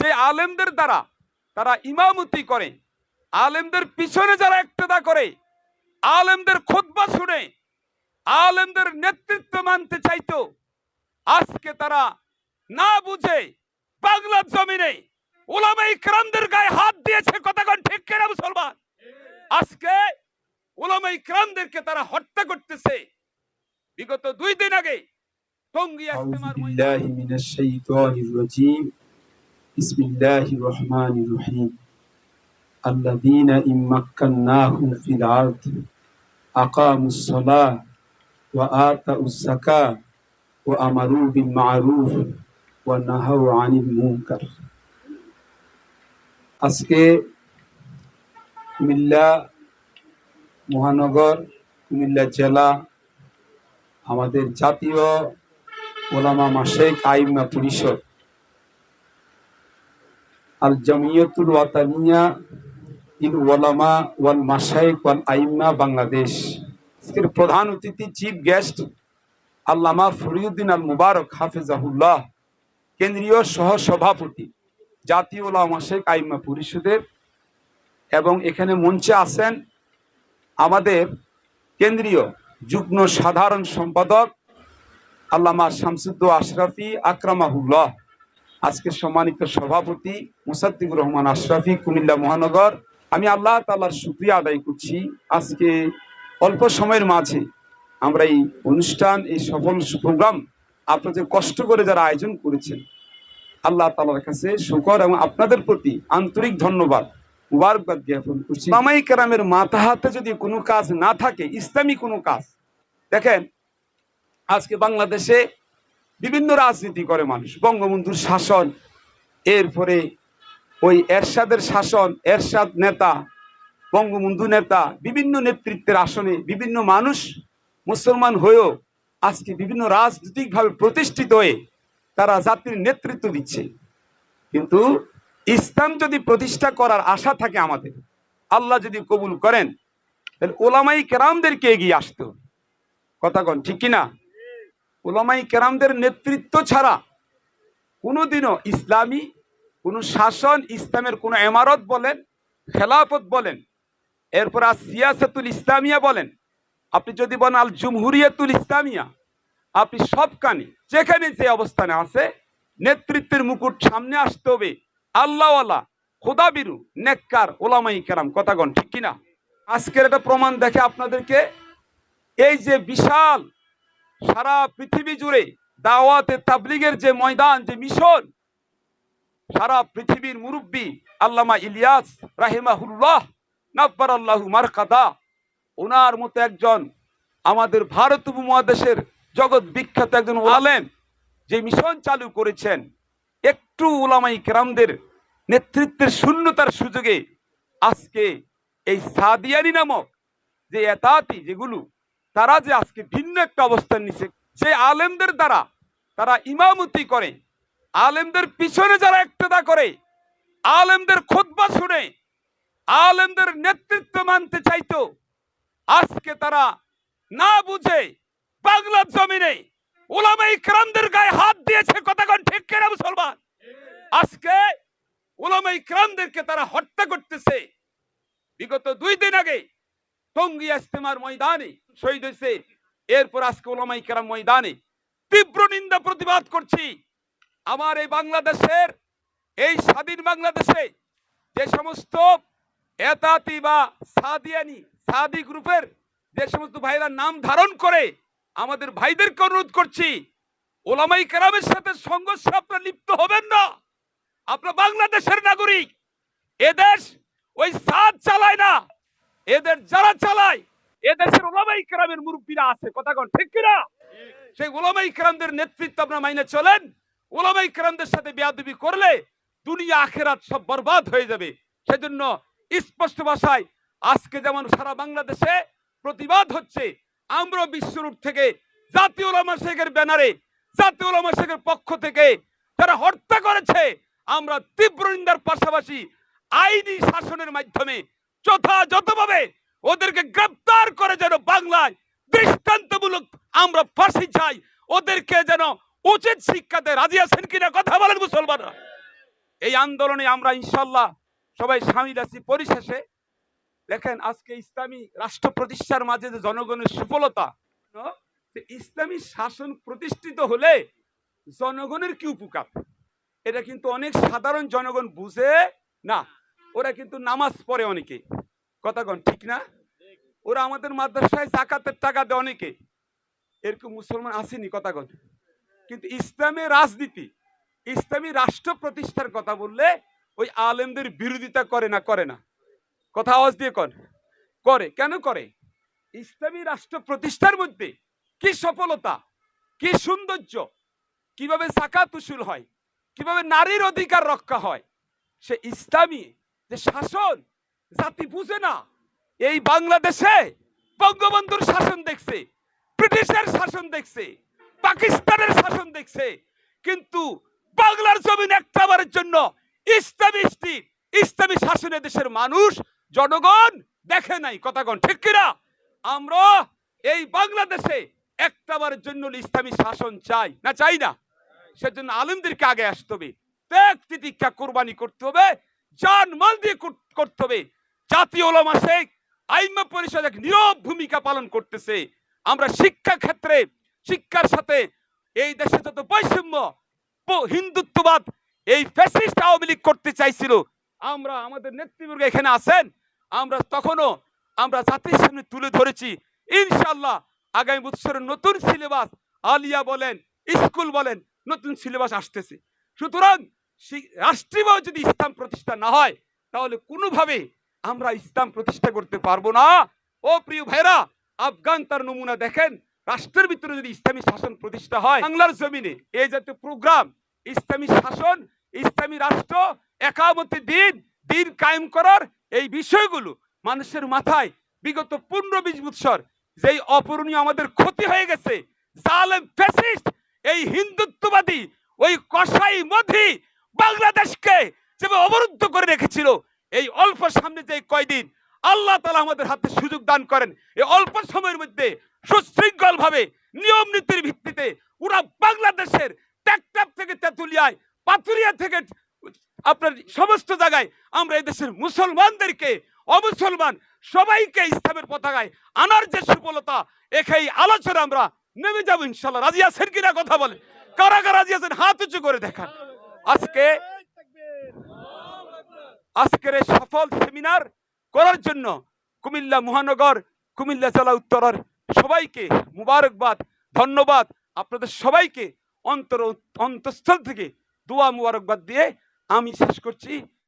যে আলেমদের দ্বারা তারা ইমামতি করে, আলেমদের পিছনে যারা একটা করে, আলেমদের খোদবা শুনে, আলেমদের নেতৃত্ব মানতে চাইতো, আজকে তারা না বুঝে বাংলার জমিনে ওলামা গায়ে হাত দিয়েছে ঠিক কেনা মুসলমান? আজকে তারা হত্যা করতেছে। বিগত দুই দিন আগে بسم الله الرحمن الرحيم الذين إن مكناهم في الأرض أقاموا الصلاة وآتوا الزكاة وأمروا بالمعروف ونهوا عن المنكر আজকে কুমিল্লা মহানগর কুমিল্লা জেলা আমাদের জাতীয় ওলামা মাসেক আইমা পরিষদ আল জামিয়াতুল ওয়াতানিয়া ইল ওলামা ওয়াল মাসাইক ওয়াল আইমা বাংলাদেশ আজকের প্রধান অতিথি চিফ গেস্ট আল্লামা ফরিউদ্দিন আল মুবারক হাফিজাহুল্লাহ কেন্দ্রীয় সহ সভাপতি জাতীয় ওলামা মাসেক আইমা পরিষদের এবং এখানে মঞ্চে আছেন আমাদের কেন্দ্রীয় যুগ্ম সাধারণ সম্পাদক আল্লামা শামসুদ্দ আশরাফি, আকরামাহুল্লাহ। আজকে সম্মানিত সভাপতি মুসাদ্দিকুর রহমান আশরাফি, কুমিল্লা মহানগর। আমি আল্লাহ তাআলার সুক্রিয়া আদায় করছি। আজকে অল্প সময়ের মাঝে আমরা এই অনুষ্ঠান, এই সফল প্রোগ্রাম আপনাদের কষ্ট করে যারা আয়োজন করেছেন, আল্লাহ তাআলার কাছে শুকর এবং আপনাদের প্রতি আন্তরিক ধন্যবাদ, মুবারকবাদ জ্ঞাপন করছি। মামাই কেরামের মাথা হাতে যদি কোনো কাজ না থাকে, ইসলামী কোনো কাজ, দেখেন, আজকে বাংলাদেশে বিভিন্ন রাজনীতি করে মানুষ। বঙ্গবন্ধুর শাসন, এরপরে ওই এরশাদের শাসন, এরশাদ নেতা, বঙ্গবন্ধু নেতা, বিভিন্ন নেতৃত্বের আসনে বিভিন্ন মানুষ মুসলমান হয়েও আজকে বিভিন্ন রাজনৈতিকভাবে প্রতিষ্ঠিত হয়ে তারা জাতির নেতৃত্ব দিচ্ছে। কিন্তু ইসলাম যদি প্রতিষ্ঠা করার আশা থাকে আমাদের, আল্লাহ যদি কবুল করেন, তাহলে ওলামাই কেরামদেরকে এগিয়ে আসতে কথা কন, ঠিক কিনা? ওলামাই কেরামদের নেতৃত্ব ছাড়া কোনোদিনও ইসলামী, কোনো শাসন, ইসলামের কোনো এমারত বলেন, খেলাফত বলেন, এরপর আর সিয়াসতুল ইসলামিয়া বলেন, আপনি যদি বলেন আল জুমহুরিয়াতুল ইসলামিয়া, আপনি সবখানে যেখানে যে অবস্থানে আছে, নেতৃত্বের মুকুট সামনে আসতে হবে। আল্লাহওয়ালা, খোদাবিরু, নেককার ওলামাই কেরাম কথাগণ ঠিক কিনা? আজকের একটা প্রমাণ দেখে আপনাদেরকে, এই যে বিশাল সারা পৃথিবী জুড়ে দাওয়াতে তাবলিগের যে ময়দান, যে মিশন, সারা পৃথিবীর মুরব্বী আল্লামা ইলিয়াস রাহিমাহুল্লাহ নাব্বার আল্লাহু মারকাদা, ওনার মতো একজন আমাদের ভারত উপমহাদেশের জগৎ বিখ্যাত একজন আলেম যে মিশন চালু করেছেন, একটু ওলামাই কেরামদের নেতৃত্বের শূন্যতার সুযোগে আজকে এই সাদিয়ানি নামক যে এতাতি, যেগুলো তারা যে আজকে ভিন্ন একটা অবস্থান নিছে সেই আলেমদের দ্বারা তারা ইমামতি করে, আলেমদের পিছনে যারা একটেদা করে, আলেমদের খুতবা শুনে, আলেমদের নেতৃত্ব মানতে চাইতো, আজকে তারা না বুঝে বাংলার জমিনে ওলামা ইকরামদের গায়ে হাত দিয়েছে কতক্ষণ ঠিক কেনা মুসলমান? আজকে ওলামা ইকরামদেরকে তারা হত্যা করতেছে। বিগত দুই দিন আগে টঙ্গী ইস্তেমার ময়দানে শহীদ হয়েছে। এরপর আজকে ওলামাই কেরাম ময়দানে তীব্র নিন্দা প্রতিবাদ করছি। আমার এই বাংলাদেশের, এই স্বাধীন বাংলাদেশে যে সমস্ত এতাতি বা সাদিয়ানি, সাদি গ্রুপের যে সমস্ত ভাইরা নাম ধারণ করে আমাদের ভাইদেরকে অনুরোধ করছি ওলামাই কেরামের সাথে সংঘর্ষে আপনারা লিপ্ত হবেন না। আপনার বাংলাদেশের নাগরিক। এদেশ ওই সাদ চালায় না। এদের যারা চালায় এদেশের ওলামাই কেরামের মুরব্বীরা আছে কথা কন ঠিক কিনা? সেই ওলামাই কেরামদের নেতৃত্ব আপনারা মাইনে চলেন। ওলামাই কেরামদের সাথে বেয়াদবি করলে দুনিয়া আখেরাত সব বরবাদ হয়ে যাবে। সেজন্য স্পষ্ট ভাষায় আজকে যেমন সারা বাংলাদেশে প্রতিবাদ হচ্ছে আমরা বিশ্বরূপ থেকে জাতীয় ওলামা শেখের ব্যানারে জাতীয় ওলামা শেখের পক্ষ থেকে যারা হত্যা করেছে আমরা তীব্র নিন্দার পাশাপাশি আইনি শাসনের মাধ্যমে যথাযথভাবে ওদেরকে গ্রেপ্তার করে যেন বাংলায় দৃষ্টান্তমূলক আমরা ফাঁসি চাই, ওদেরকে যেন উচিত শিক্ষাতে রাজি আছেন কিনা কথা বলেন মুসলমানরা। এই আন্দোলনে আমরা ইনশাল্লাহ সবাই আছি পরিশেষে। দেখেন, আজকে ইসলামী রাষ্ট্র প্রতিষ্ঠার মাঝে যে জনগণের সফলতা ইসলামী শাসন প্রতিষ্ঠিত হলে জনগণের কি উপকার? এটা কিন্তু অনেক সাধারণ জনগণ বুঝে না। ওরা কিন্তু নামাজ পড়ে অনেকে। কথাগণ ঠিক না? ওরা আমাদের মাদ্রাসায় জাকাতের টাকা দেয় অনেকে। এরকম মুসলমান আসেনি কথাগণ কিন্তু ইসলামের রাজনীতি, ইসলামী রাষ্ট্র প্রতিষ্ঠার কথা বললে ওই আলেমদের বিরোধিতা করে না করে না। কথা আওয়াজ দিয়ে কর করে, কেন করে? ইসলামী রাষ্ট্র প্রতিষ্ঠার মধ্যে কি সফলতা, কি সৌন্দর্য, কীভাবে সাকাত উসুল হয়, কীভাবে নারীর অধিকার রক্ষা হয়, সে ইসলামী যে শাসন, জাতি বুঝে না। এই বাংলাদেশে বঙ্গবন্ধুর শাসন দেখছে, ব্রিটিশের শাসন দেখছে, পাকিস্তানের শাসন দেখছে, কিন্তু বাংলার জমিন একটাবারের জন্য ইসলামী স্টেট ইসলামী শাসনে দেশের মানুষ, জনগণ দেখে নাই। কথাগণ ঠিক কিনা? আমরা এই বাংলাদেশে একটাবারের জন্য ইসলামী শাসন চাই না চাই না? সেজন্য আলেমদেরকে আগে আসতে হবে। ত্যাগ তিতিক্ষা কোরবানি করতে হবে। জান মাল দিয়ে করতে হবে। জাতীয় ওলামা শেখ আইমা পরিষদ এক নীরব ভূমিকা পালন করতেছে। আমরা শিক্ষা ক্ষেত্রে, শিক্ষার সাথে এই দেশে যত বৈষম্য হিন্দুত্ববাদ এই ফ্যাসিস্ট আওয়ামী লীগ করতে চাইছিল, আমরা আমাদের নেতৃবর্গ এখানে আছেন, আমরা তখনও আমরা জাতির সামনে তুলে ধরেছি। ইনশাল্লাহ আগামী বছরের নতুন সিলেবাস আলিয়া বলেন, স্কুল বলেন, নতুন সিলেবাস আসতেছে। সুতরাং শি- রাষ্ট্রীয় যদি ইসলাম প্রতিষ্ঠা না হয়, তাহলে কোনোভাবে আমরা ইসলাম প্রতিষ্ঠা করতে পারব না। ও প্রিয় ভাইরা আফগান তার নমুনা দেখেন। রাষ্ট্রের ভিতরে যদি ইসলামী শাসন প্রতিষ্ঠা হয়, বাংলার জমিনে এই জাতীয় প্রোগ্রাম, ইসলামী শাসন, ইসলামী রাষ্ট্র, একামতি দিন দিন কায়েম করার এই বিষয়গুলো মানুষের মাথায় বিগত পনেরো বিশ বৎসর যেই অপূরণীয় আমাদের ক্ষতি হয়ে গেছে, জালেম ফ্যাসিস্ট, এই হিন্দুত্ববাদী, ওই কসাই মধি বাংলাদেশকে যেভাবে অবরুদ্ধ করে রেখেছিল, এই অল্প সামনে যে কয়দিন, আল্লাহ তালা আমাদের হাতে সুযোগ দান করেন। এই অল্প সময়ের মধ্যে সুশৃঙ্খল ভাবে নিয়ম নীতির ভিত্তিতে ওরা বাংলাদেশের টেকটাপ থেকে তেঁতুলিয়ায় পাতুরিয়া থেকে আপনার সমস্ত জায়গায় আমরা এই দেশের মুসলমানদেরকে, অমুসলমান সবাইকে ইসলামের পতাকায় আনার যে সফলতা এখাই আলোচনা আমরা নেমে যাব ইনশাল্লাহ। রাজি আছেন কিনা কথা বলে কারা কারা রাজি আছেন? হাত উঁচু করে দেখান। আজকে আজকের সফল সেমিনার করার জন্য কুমিল্লা মহানগর, কুমিল্লা জেলা উত্তরের সবাইকে মুবারকবাদ, ধন্যবাদ। আপনাদের সবাইকে অন্তর, অন্তঃস্থল থেকে দোয়া মুবারকবাদ দিয়ে আমি শেষ করছি।